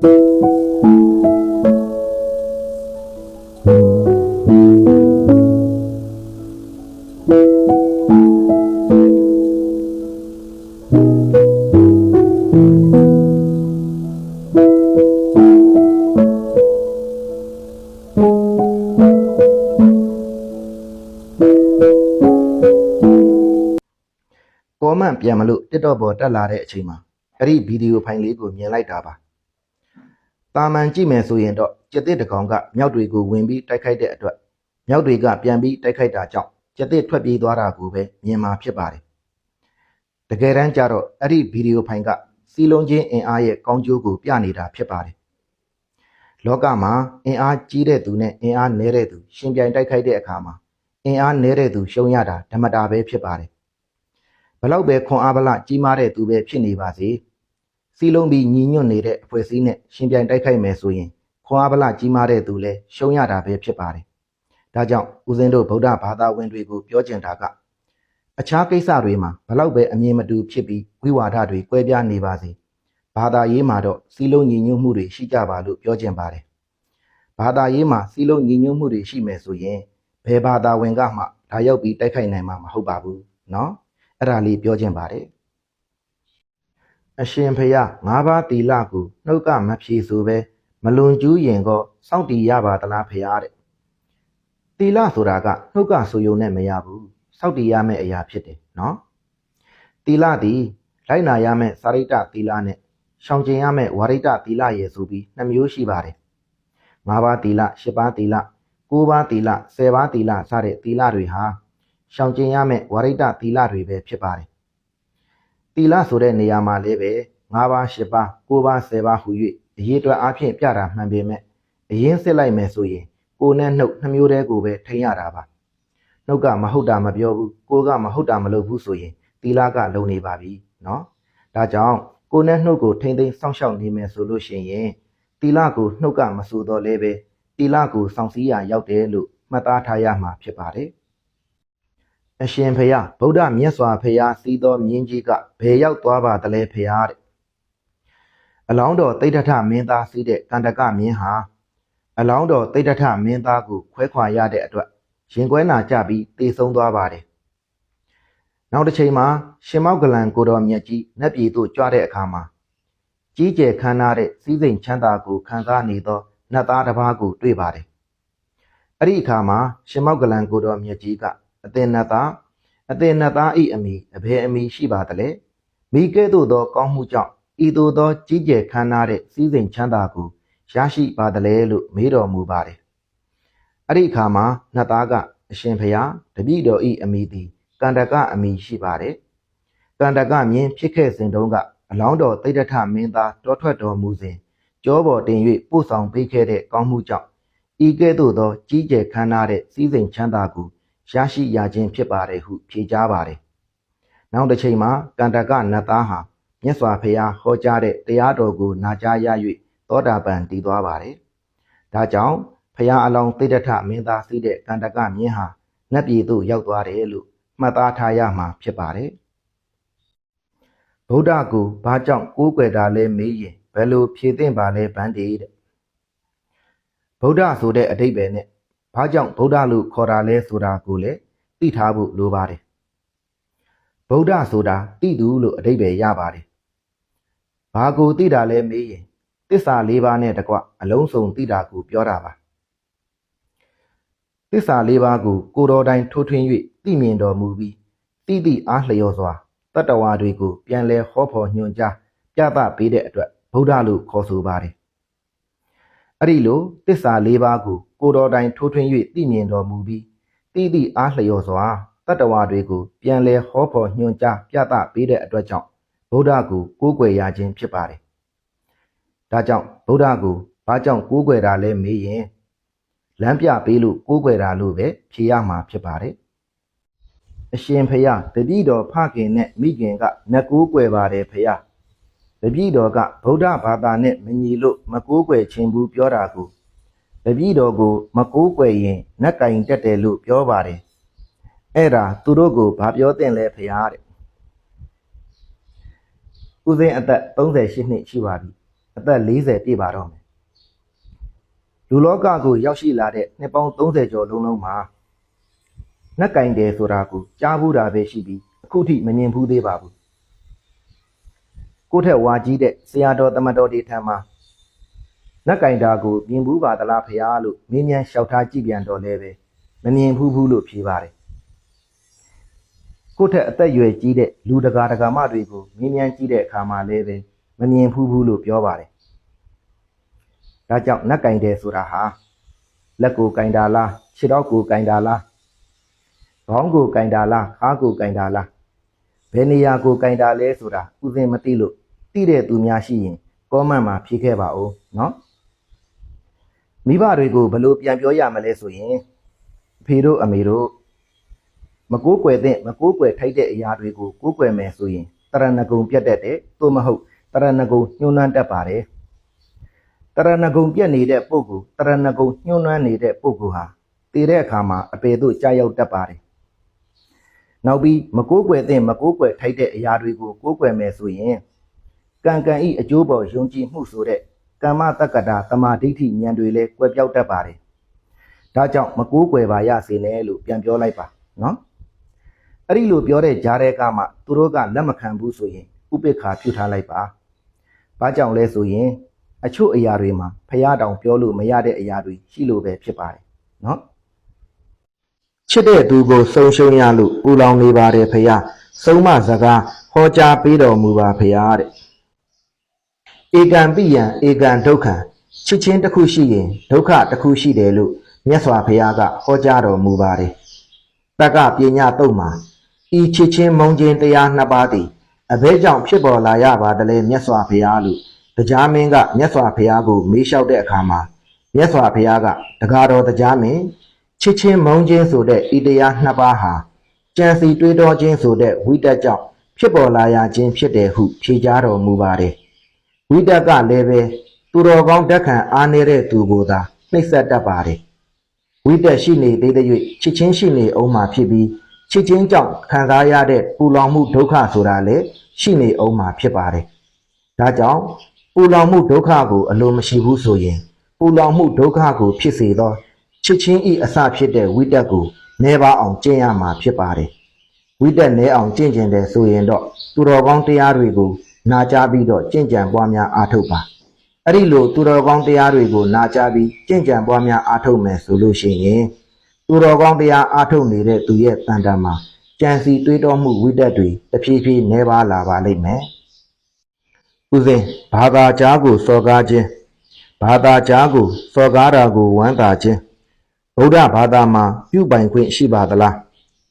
ကောမန့်ပြန်မလို့ TikTok ပေါ်တက်လာတဲ့အချိန်မှာအဲ့ဒီဗီဒီယိုဖိုင်လေးကိုမြင်လိုက်တာပါ။ တာမန်ကြည့်မယ်ဆိုရင်တော့ကျက်တစ်တကောင်ကမြောက်တွေကိုဝင်ပြီးတိုက်ခိုက်တဲ့အတွက်မြောက်တွေကပြန်ပြီးတိုက်ခိုက်တာကြောင့်ကျက်တစ်ထွက်ပြေးသွားတာကိုပဲမြင်မှာဖြစ်ပါတယ်။တကယ်တမ်းကျတော့အဲ့ဒီဗီဒီယိုဖိုင်ကစီလုံးချင်းအင်အားရဲ့ကောင်းကျိုးကိုပြနေတာဖြစ်ပါတယ်။လောကမှာအင်အားကြီးတဲ့သူနဲ့အင်အားနည်းတဲ့သူရှင်ပြိုင်တိုက်ခိုက်တဲ့အခါမှာအင်အားနည်းတဲ့သူရှုံးရတာဓမ္မတာပဲဖြစ်ပါတယ်။ဘလောက်ပဲခွန်အားဗလကြီးမားတဲ့သူပဲဖြစ်နေပါစေ စီလုံးပြီးညီညွတ်နေတဲ့အဖွဲ့အစည်းနဲ့ရှင်ပြိုင်တိုက်ခိုက်မယ်ဆိုရင်ခွန်အားဗလကြီးမားတဲ့သူလည်းရှုံးရတာပဲဖြစ်ပါတယ်။ဒါကြောင့်ဦးဇင်းတို့ဗုဒ္ဓဘာသာဝင်တွေကိုပြောကျင်တာကအခြားကိစ္စတွေမှာဘလောက်ပဲအမြင်မတူဖြစ်ပြီးဝိဝါဒတွေကွဲပြားနေပါစေဘာသာရေးမှာတော့စီလုံးညီညွတ်မှုတွေရှိကြပါလို့ပြောကျင်ပါတယ်။ဘာသာရေးမှာစီလုံးညီညွတ်မှုတွေရှိမယ်ဆိုရင်ဘယ်ဘာသာဝင်ကမှဒါရောက်ပြီးတိုက်ခိုက်နိုင်မှာမဟုတ်ပါဘူးเนาะ အဲ့ဒါလေးပြောခြင်းပါတယ် အရှင်ဖျားငါးပါးတီလကိုနှုတ်ကမဖြေဆိုပဲမလွန်ကျူးရင်ကောစောင့်တီရပါသလားဖျားတဲ့တီလဆိုတာကနှုတ်ကဆိုယုံနဲ့မရဘူးစောင့်တီရမယ့်အရာဖြစ်တယ်နော်တီလသည်လိုက်နာရမယ့်စာရိတ္တတီလနဲ့ရှောင်ကျင်ရမယ့်ဝါရိတ္တတီလရဲ့ဆိုပြီးနှစ်မျိုးရှိပါတယ်ငါးပါးတီလရှစ်ပါးတီလကိုးပါးတီလဆယ်ပါးတီလစတဲ့တီလတွေဟာရှောင်ကျင်ရမယ့်ဝါရိတသီလတွေပဲဖြစ်ပါတယ်။ သီလဆိုတဲ့နေရာမှာလည်းပဲ၅ပါး၈ပါး၉ပါး၁၀ပါးဟူ၍အရေးအတွက်အဖြစ်ပြတာမှန်ပေမဲ့အရင်စစ်လိုက်မယ်ဆိုရင်ကိုယ်နဲ့နှုတ်နှမျိုးတည်းကိုပဲထိန်းရတာပါ။နှုတ်ကမဟုတ်တာမပြောဘူးကိုယ်ကမဟုတ်တာမလုပ်ဘူးဆိုရင်သီလကလုံနေပါပြီနော်။ဒါကြောင့်ကိုယ်နဲ့နှုတ်ကိုထိမ့်သိမ်းစောင့်ရှောက်နေမယ်ဆိုလို့ရှိရင်သီလကိုနှုတ်ကမဆိုတော့လည်းပဲသီလကိုစောင့်စည်းရရောက်တယ်လို့မှတ်သားထားရမှာဖြစ်ပါတယ်။ အရှင်ဖျားဗုဒ္ဓမြတ်စွာဘုရားစီးသောမြင်းကြီးကဘယ်ရောက်သွားပါသလဲဖျားတဲ့အလောင်းတော်တိဋ္ဌထမင်းသားစီးတဲ့ကန္တကမြင်းဟာအလောင်းတော်တိဋ္ဌထမင်းသားကိုခွဲခွာရတဲ့အတွက်ရင်ကွဲနာကြပြီးတေဆုံးသွားပါတယ်နောက်တစ်ချိန်မှာရှင်မောက်ကလန်ကိုတော်မြတ်ကြီးနတ်ပြည်သို့ကြွတဲ့အခါမှာကြီးကျယ်ခမ်းနားတဲ့စည်းစိမ်ချမ်းသာကိုခံစားနေသောနတ်သားတစ်ပါးကိုတွေ့ပါတယ်အဲ့ဒီအခါမှာရှင်မောက်ကလန်ကိုတော်မြတ်ကြီးက အသင်နတ်သားအသင်နတ်သားဤအမိအဘယ်အမိရှိပါသလဲမိကဲ့သို့သော ကောင်းမှုကြောင့်ဤသို့သောကြီးကျယ်ခမ်းနားတဲ့စည်းစိမ်ချမ်းသာကိုရရှိပါသလဲလို့မေးတော်မူပါတယ်အဲ့ဒီအခါမှာနတ်သားကအရှင်ဖျားတပည့်တော်ဤအမိသည်ကန္တကအမိရှိပါတယ်ကန္တကမြင်ဖြစ်ခဲ့စဉ်တုန်းကအလောင်းတော်တိဋ္ဌထမင်းသားတောထွက်တော်မူစဉ်ကြောပေါ်တင်၍ပို့ဆောင်ပေးခဲ့တဲ့ကောင်းမှုကြောင့်ဤကဲ့သို့သောကြီးကျယ်ခမ်းနားတဲ့စည်းစိမ်ချမ်းသာကို ရရှိရခြင်းဖြစ်ပါတယ်ဟုဖြေကြားပါတယ်။နောက်တစ်ချိန်မှာကန္တကနတ်သားဟာမြတ်စွာဘုရားဟောကြားတဲ့တရားတော်ကိုနာကြားရ၍သောတာပန်တည်သွားပါတယ်။ဒါကြောင့်ဘုရားအလောင်းသိတ္တထမင်းသားစီးတဲ့ကန္တကမြင်းဟာနတ်ပြည်သို့ရောက်သွားတယ်လို့မှတ်သားထားရမှာဖြစ်ပါတယ်။ဗုဒ္ဓကိုဘာကြောင့်ကိုးကွယ်တာလဲမေးရင်ဘယ်လိုဖြေသင့်ပါလဲဗန္ဒီတဲ့။ဗုဒ္ဓဆိုတဲ့အဓိပ္ပာယ်နဲ့ ဘာကြောင့်ဗုဒ္ဓလို့ခေါ်တာလဲဆိုတာကိုလည်းသိထားဖို့လိုပါတယ်ဗုဒ္ဓဆိုတာတိတူလို့အဓိပ္ပာယ်ရပါတယ်ဘာကိုသိတာလဲမေးရင်တစ္ဆာလေးပါးနဲ့တကွအလုံးစုံသိတာကိုပြောတာပါတစ္ဆာလေးပါးကိုကိုတော်တိုင်ထိုးထွင်း၍သိမြင်တော်မူပြီးတိတိအားလျော်စွာတတ္တဝါတွေကိုပြန်လဲဟောဖို့ညွှန်ကြားပြသပေးတဲ့အတွက်ဗုဒ္ဓလို့ခေါ်ဆိုပါတယ် အဲ့ဒီလိုတစ္ဆာလေးပါးကိုကိုတော်တိုင်ထိုးထွင်း၍သိမြင်တော်မူပြီးတိတိအားလျော်စွာတတ္တဝါတွေကိုပြန်လဲဟောဖို့ညွှန်ကြားပြသပေးတဲ့အတွက်ကြောင့်ဗုဒ္ဓကိုကိုးကွယ်ရခြင်းဖြစ်ပါတယ်။ဒါကြောင့်ဗုဒ္ဓကိုဘာကြောင့်ကိုးကွယ်တာလဲမေးရင်လမ်းပြပေးလို့ကိုးကွယ်တာလို့ပဲဖြေရမှာဖြစ်ပါတယ်။အရှင်ဖျားတတိတော်ဖခင်နဲ့မိခင်ကနတ်ကိုးကွယ်ပါတယ်ဖျား။ တပည့်တော်ကဗုဒ္ဓဘာသာနဲ့မညီလို့မကိုးကွယ်ခြင်းဘူးပြောတာကိုတပည့်တော်ကိုမကိုးကွယ်ရင်နတ်ကင်တက်တယ်လို့ပြောပါတယ်အဲ့ဒါသူတို့ကိုဘာပြောတင်လဲဖရားတဲ့ဦးစင်းအသက်38နှစ်ရှိပါပြီအသက်40ပြည့်ပါတော့မယ်လူလောကကိုရောက်ရှိလာတဲ့နှစ်ပေါင်း30ကျော်လုံးလုံးမှာနက်ကင်တယ်ဆိုတာကိုကြားဘူးတာပဲရှိပြီးအခုထိမမြင်ဘူးသေးပါဘူး ကိုယ့်ထက်ဝါကြီးတဲ့ဆရာတော်တမန်တော်တွေထံမှာနက်ကင်တာကိုမြင်ဘူးပါသလားဖရာလို့မင်းမြန်လျှောက်ထားကြည့်ပြန်တော့လဲပဲမမြင်ဘူးဘူးလို့ဖြေပါတယ်ကိုယ့်ထက်အသက်အရွယ်ကြီးတဲ့လူတကာတကာမတွေကိုမင်းမြန်ကြည့်တဲ့အခါမှာလဲပဲမမြင်ဘူးဘူးလို့ပြောပါတယ်ဒါကြောင့်နက်ကင်တယ်ဆိုတာဟာလက်ကိုကင်တာလားခြေထောက်ကိုကင်တာလားခေါင်းကိုကင်တာလားခါးကိုကင်တာလားဘယ်နေရာကိုကင်တာလဲဆိုတာဥစဉ်မသိလို့ သိတဲ့သူများရှိရင်ကောမန့်မှာဖြေခဲ့ပါဦးနော်မိဘတွေကိုဘယ်လိုပြန်ပြောရမလဲဆိုရင်အဖေတို့အမေတို့မကိုးကွယ်တဲ့မကိုးကွယ်ထိုက်တဲ့အရာတွေကိုကိုးကွယ်မယ်ဆိုရင်တရဏဂုံပြတ်တတ်တယ်သို့မဟုတ်တရဏဂုံညှိုးနှမ်းတတ်ပါတယ်တရဏဂုံပြတ်နေတဲ့ပုဂ္ဂိုလ်တရဏဂုံညှိုးနှမ်းနေတဲ့ပုဂ္ဂိုလ်ဟာတည်တဲ့အခါမှာအပေတို့ကြာရောက်တတ်ပါတယ်နောက်ပြီးမကိုးကွယ်တဲ့မကိုးကွယ်ထိုက်တဲ့အရာတွေကိုကိုးကွယ်မယ်ဆိုရင် ကံကံဤအကျိုးပေါ်ယုံကြည်မှုဆိုတဲ့ကမ္မတက္ကတာတမာဒိဋ္ဌိဉာဏ်တွေလည်းကွယ်ပြောက်တတ်ပါတယ်ဒါကြောင့်မကိုးကွယ်ပါရစေနဲ့လို့ပြန်ပြောလိုက်ပါနော်အဲ့ဒီလိုပြောတဲ့ကြားတဲ့ကမှသူတို့ကလက်မခံဘူးဆိုရင်ဥပိ္ပခာပြုထားလိုက်ပါ။ဘာကြောင့်လဲဆိုရင် အချို့အရာတွေမှာဖျားတောင်ပြောလို့မရတဲ့အရာတွေရှိလို့ပဲဖြစ်ပါတယ်နော်။ချစ်တဲ့သူကိုဆုံးရှုံးရလို့ပူလောင်နေပါတယ်ဖျား။ဆုံးမစကားဟောကြားပေးတော်မူပါဖျားတဲ့။ ဧကံပိယံဧကံဒုက္ခံချစ်ချင်းတစ်ခုရှိရင်ဒုက္ခတစ်ခုရှိတယ်လို့မြတ်စွာဘုရားကဟောကြားတော်မူပါတယ်။တက္ကပညာတုတ်မှာဤချစ်ချင်းမုန်းခြင်းတရားနှစ်ပါးသည်အဘဲကြောင့်ဖြစ်ပေါ်လာရပါတလဲမြတ်စွာဘုရားလို့တရားမင်းကမြတ်စွာဘုရားကိုမေးလျှောက်တဲ့အခါမှာမြတ်စွာဘုရားကတကားတော်တရားမင်းချစ်ချင်းမုန်းခြင်းဆိုတဲ့ဤတရားနှစ်ပါးဟာကြံစီတွေးတောခြင်းဆိုတဲ့ဝိတက်ကြောင့်ဖြစ်ပေါ်လာရခြင်းဖြစ်တယ်ဟုဖြေကြားတော်မူပါတယ် ဝိတက်ကလည်းပဲသူတော်ကောင်းတက်ခံအားနေတဲ့သူကိုသာနှိပ်စက်တတ်ပါတယ်ဝိတက်ရှိနေသေးတဲ့၍ချစ်ချင်းရှိနေအောင်မှာဖြစ်ပြီးချစ်ချင်းကြောင့်ခံစားရတဲ့ပူလောင်မှုဒုက္ခဆိုတာလည်းရှိနေအောင်မှာဖြစ်ပါတယ်။ဒါကြောင့်ပူလောင်မှုဒုက္ခကိုအလိုမရှိဘူးဆိုရင်ပူလောင်မှုဒုက္ခကိုဖြစ်စေသောချစ်ချင်းဤအစဖြစ်တဲ့ဝိတက်ကိုနေပါအောင်ကျင့်ရမှာဖြစ်ပါတယ်။ဝိတက်နေအောင်ကျင့်ကြံတယ်ဆိုရင်တော့သူတော်ကောင်းတရားတွေကို နာကြားပြီးတော့ကျင့်ကြံပွားများအားထုတ်ပါ။အဲ့ဒီလိုသူတော်ကောင်းတရားတွေကိုနာကြားပြီးကြင်ကြံပွားများအားထုတ်မယ်ဆိုလို့ရှိရင်သူတော်ကောင်းတရားအားထုတ်နေတဲ့သူရဲ့တန်တမ်းမှာကြံစီတွေးတောမှုဝိတက်တွေတဖြည်းဖြည်းနှဲပါလာပါလိမ့်မယ်။ဥစဉ်ဘာသာကြားကိုစော်ကားခြင်းဘာသာကြားကိုစော်ကားတာကိုဝမ်းသာခြင်းဗုဒ္ဓဘာသာမှာပြုပိုင်ခွင့်ရှိပါသလား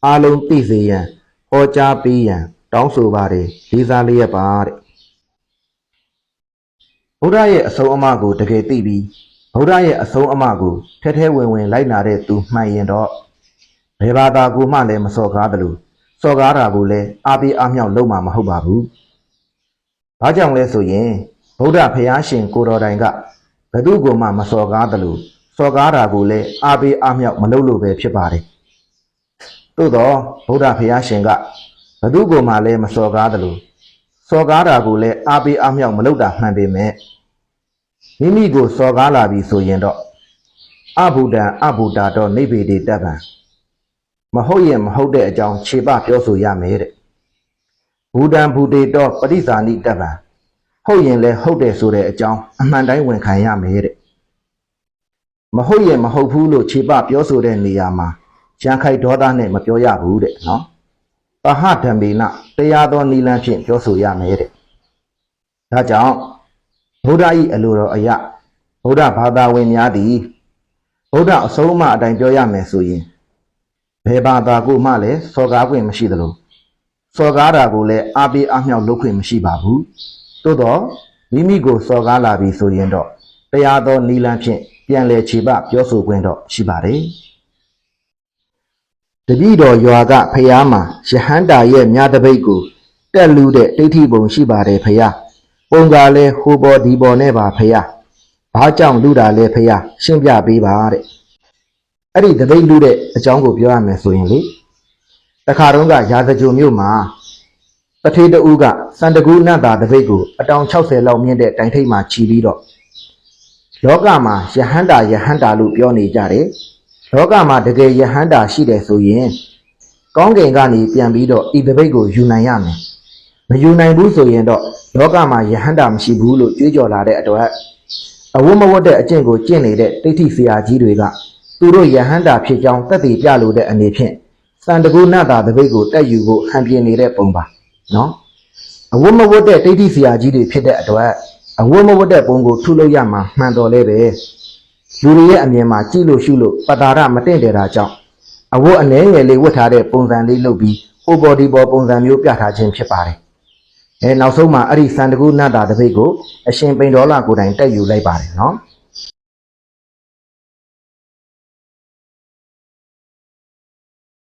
အားလုံးသိစေရန်ဟောကြားပေးရန် တောင်းဆိုပါတယ်လေးစားလျက်ပါတဲ့ဗုဒ္ဓရဲ့အဆုံးအမကိုတကယ်သိပြီးဗုဒ္ဓရဲ့အဆုံးအမကိုထဲထဲဝင်ဝင်လိုက်နာတဲ့သူမှန်ရင်တော့ဘယ်ဘာသာကိုမှလည်းမစော်ကားသလိုစော်ကားတာကိုလည်းအားပေးအားမြောက်လုပ်မှာမဟုတ်ပါဘူး။ဘာကြောင့်လဲဆိုရင်ဗုဒ္ဓဖျားရှင်ကိုတော်တိုင်ကဘယ်သူကိုမှမစော်ကားသလိုစော်ကားတာကိုလည်းအားပေးအားမြောက်မလုပ်လို့ပဲဖြစ်ပါတယ်။သို့တော့ဗုဒ္ဓဖျားရှင်က ဘယ်သူကိုမှလည်းမစော်ကားသလိုစော်ကားတာကိုလည်းအားပေးအားမြောက်မလုပ်တာမှန်ပေမဲ့မိမိကိုစော်ကားလာပြီဆိုရင်တော့အဘုဒ္ဓံအဘုဒ္ဓတော့နိဗ္ဗေတိတ္တဗံမဟုတ်ရင်မဟုတ်တဲ့အကြောင်းခြေပပြောဆိုရမယ်တဲ့ဘူတံဘူတေတော့ပရိဇာနိတ္တဗံဟုတ်ရင်လည်းဟုတ်တယ်ဆိုတဲ့အကြောင်းအမှန်တိုင်းဝန်ခံရမယ်တဲ့မဟုတ်ရင်မဟုတ်ဘူးလို့ခြေပပြောဆိုတဲ့နေရာမှာရန်ခိုက်ဒေါသနဲ့မပြောရဘူးတဲ့နော် တဟဓမ္မေနတရားတော်နိလန်းဖြင့်ပြောဆိုရမယ်တဲ့ဒါကြောင့်ဗုဒ္ဓ၏အလိုတော်အရဗုဒ္ဓဘာသာဝင်များသည်ဗုဒ္ဓအဆုံးအမအတိုင်းပြောရမယ်ဆိုရင်ဘယ်ဘာသာကိုမှလည်းစော်ကားခွင့်မရှိသလိုစော်ကားတာကိုလည်းအားပေးအားမြောက်လုပ်ခွင့်မရှိပါဘူးသို့တော့မိမိကိုစော်ကားလာပြီဆိုရင်တော့တရားတော်နီလန်းဖြင့်ပြန်လည်ခြေပပြောဆိုခွင့်တော့ရှိပါတယ် တပည့်တော်ရွာကဖျားမှာယဟန္တာရဲ့မြတ်တပိတ်ကိုတက်လူတဲ့ဒိဋ္ဌိပုံရှိပါတယ်ဖျားပုံကလည်းဟိုပေါ်ဒီပေါ်နဲ့ပါဖះဘာကြောင့်လူတာလဲဖះရှင်းပြပေးပါတဲ့အဲ့ဒီတပိတ်လူတဲ့အကြောင်းကိုပြောရမယ်ဆိုရင်လေတခါတုန်းကရာဇကြိုမြို့မှာတထေးတူကစန္ဒကူနတ်တာတပိတ်ကိုအတောင်60လောက်မြင့်တဲ့တိုင်ထိပ်မှာခြီးပြီးတော့လောကမှာယဟန္တာယဟန္တာလို့ပြောနေကြတယ် လောကမှာတကယ်ယဟန္တာရှိတယ်ဆိုရင်ကောင်းကင်ကနေပြန်ပြီးတော့ဤတပိတ်ကိုယူနိုင်ရမယ်မယူနိုင်ဘူးဆိုရင်တော့လောကမှာယဟန္တာမရှိဘူးလို့ကြွေးကြော်လာတဲ့အတွက်အဝတ်မဝတ်တဲ့အကျင့်ကိုကျင့်နေတဲ့တိဋ္ဌိဆရာကြီးတွေကသူတို့ယဟန္တာဖြစ်ကြောင်းသက်သေပြလို့တဲ့အနေဖြင့်စန္ဒကူနတ်တာတပိတ်ကိုတက်ယူဖို့ဟန်ပြနေတဲ့ပုံပါနော်အဝတ်မဝတ်တဲ့တိဋ္ဌိဆရာကြီးတွေဖြစ်တဲ့အတွက်အဝတ်မဝတ်တဲ့ပုံကိုထုလို့ရမှာမှန်တော်လဲပဲ လူတွေရဲ့အမြင်မှာကြည့်လို့ရှုလို့ပတာရမတင့်တယ်တာကြောင့်အဝတ်အနှဲငယ်လေးဝတ်ထားတဲ့ပုံစံလေးလုပ်ပြီးဟိုဘော်ဒီဘော်ပုံစံမျိုးပြထားခြင်းဖြစ်ပါတယ်အဲနောက်ဆုံးမှာအဲ့ဒီစန္ဒကူနတ်တာတပိတ်ကိုအရှင်ပိန်တော်လာကိုယ်တိုင်တက်ယူလိုက်ပါတယ်နော်